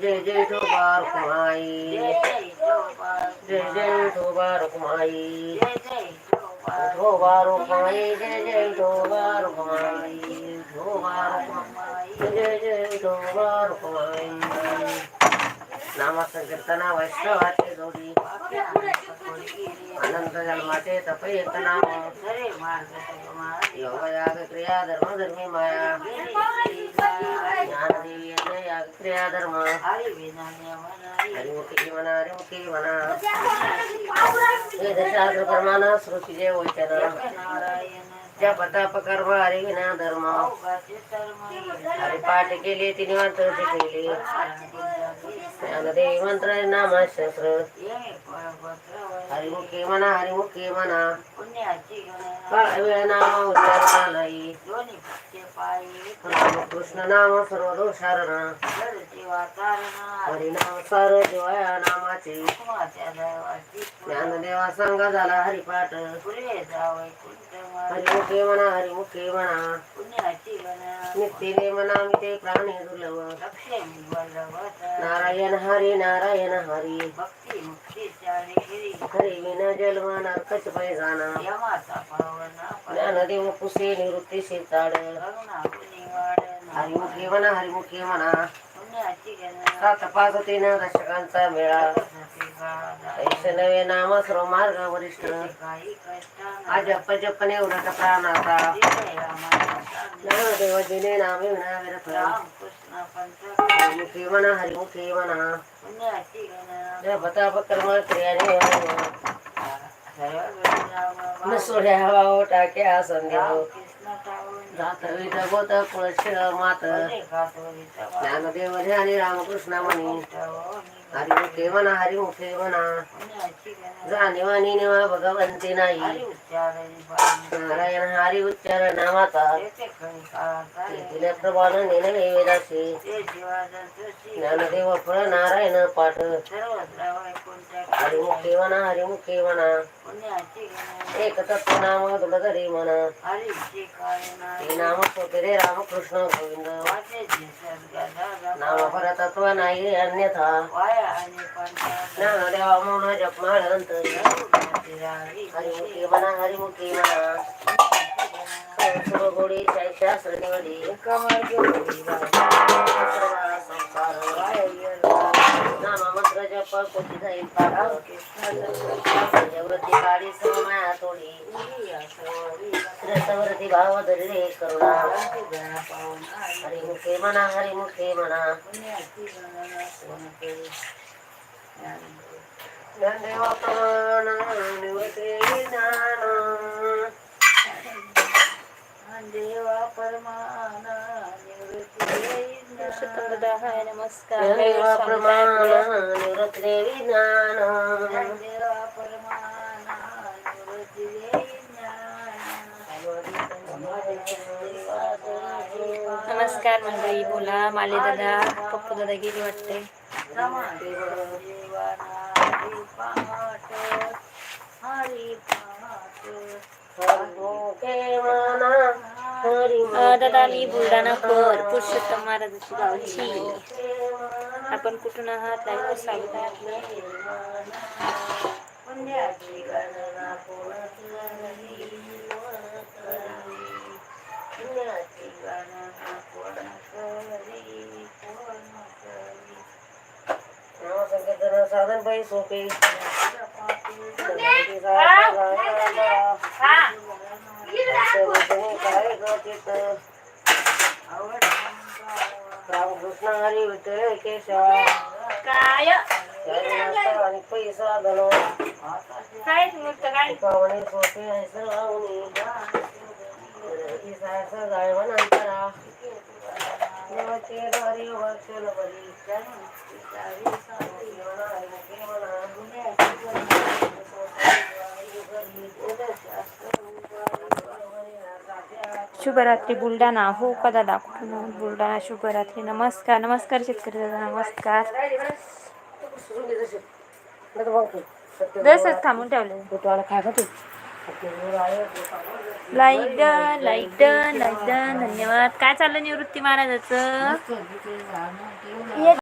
जय जय दोबार कुमाई। जय जय दोबार कुमाई। कुमाई, जय जय दोबार कुमाई। जय जय दोबार कुमाई। अनंत जन्माचे तप येत नाम योगयाग क्रिया धर्म धर्मी माया। यज्ञ याग धर्म। हरिमुखी म्हणा हरिमुखी म्हणा वेदशास्त्र प्रमाण श्रुतीचे वैचन ज्या प्रताप कर्म हरि धर्म। हरिपाठ केले तिने मंत्र केले ज्ञानदेवी मंत्र नामशस्त्र हरिमुखी म्हणा हरिमुखी म्हणा नाम उच्चारता नाही नाम सर्व दोषारण हरिनाम सार जीवाया नामाचे. ज्ञानदेवा संग झाला हरिपाठ. हरिमुखे म्हणा हरिमुखे म्हणा. नित्यने म्हणा मी ते प्राणी दुर्लभ. नारायण हरी नारायण हरी. हरी विना जन्म नरकच पैजाना ज्ञानदेव कुसे निवृत्ती शेताड हरिमुखे म्हणा हरिमुखे म्हणा. सात पाच तीन दशकांचा मेळा. नवे नाम सर्व मार्ग वरिष्ठ अजप जपने उलट प्राणाचा ज्ञानदेव दिने नामे विना विरत म्हणा हरिमुखे म्हणा. जपता कर्म क्रियाने न सोड्या हवा टाक्या संदेव जात विध गोत कुळश मात. ज्ञानदेव ध्यानी रामकृष्ण म्हणी. हरिमुखे म्हणा हरिमुखे म्हणा जाणीवानी निवा भगवंती नाही नारायण हरी उच्चार नामाचा तिने प्रमाण नेनवे वेदाशी ज्ञानदेव फळ नारायण पाठ हरिमुखे म्हणा हरिमुखी म्हणा एक तत्व नाम दुलधरी म्हणा हे नाम सोपे रामकृष्ण गोविंद नाम परतत्व नाही अन्यथा ज्ञानदेवा मौन जपमाळंत हरिमुखी म्हणा हरिमुखी म्हणा गोडी शास्त्र निवडी नाम मंत्र जप कोटी जाईल वृत्ती काळी समया तोडी रसवरती भाव धरी रे करुणा हरिमुखे म्हणा हरिमुखे म्हणा ज्ञानदेवा प्रमाण ज्ञान देवा परमान नमस्कार प्रमाण देवा परमान नमस्कार मंडळी बोला माले दादा पप्पू दादा गेली वाटते. हरिमुखे दादा मी बुलढाणा कर पुरुषोत्तम महाराजाची गावची आपण कुठून आहात? लाईव्ह स्वागत आहे साधन काय गतीत रामकृष्ण हरी विठ्ठल केशव. काय? आणि पैसा धनो. काय मूर्त काय पावणे सोपे आहे सर्वावणी सायसा जाळवण अंतरा देवाचे दारी वक्षल बरी. शुभरात्री बुलढाणा. हो का दादा कुठून बुलढाणा शुभरात्री. नमस्कार नमस्कार शेतकरी दादा नमस्कार. जसंच थांबून ठेवले. काय light like done like done like done धन्यवाद. काय चाललं निवृत्ती महाराजाचं?